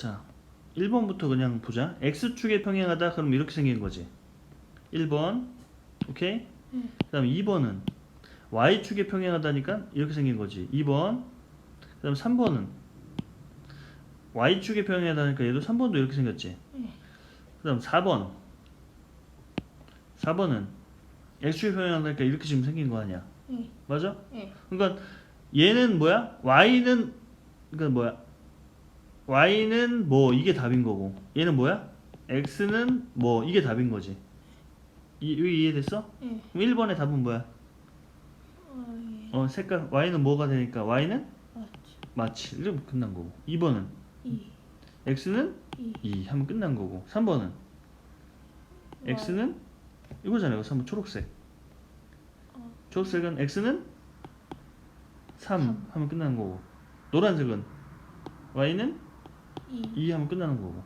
자, 1번부터 그냥 보자. x축에 평행하다 그럼 이렇게 생긴 거지. 1번. 오케이? 네. 그다음 2번은 y축에 평행하다니까 이렇게 생긴 거지. 2번. 그 다음 3번은 y축에 평행하다니까 얘도 3번도 이렇게 생겼지. 네. 그다음 4번. 4번은 x축에 평행하다니까 이렇게 지금 생긴 거 아니야. 네. 맞아? 네. 그러니까 얘는 뭐야? y는 그러니까 뭐야? Y는 뭐 이게 답인 거고 얘는 뭐야? x는 뭐 이게 답인 거지. 이, 이 이해됐어? 네. 그럼 1번의 답은 뭐야? 어, 예. 어 색깔 y는 뭐가 되니까 y는. 마치 이러면 끝난 거고 2번은 이. x는 이. 2 하면 끝난 거고 3번은 x는 이거잖아요. 이거 3번 초록색. 어. 초록색은 x는 3 삼. 하면 끝나는 거고 노란색은 y는 이. 2 하면 끝나는 거고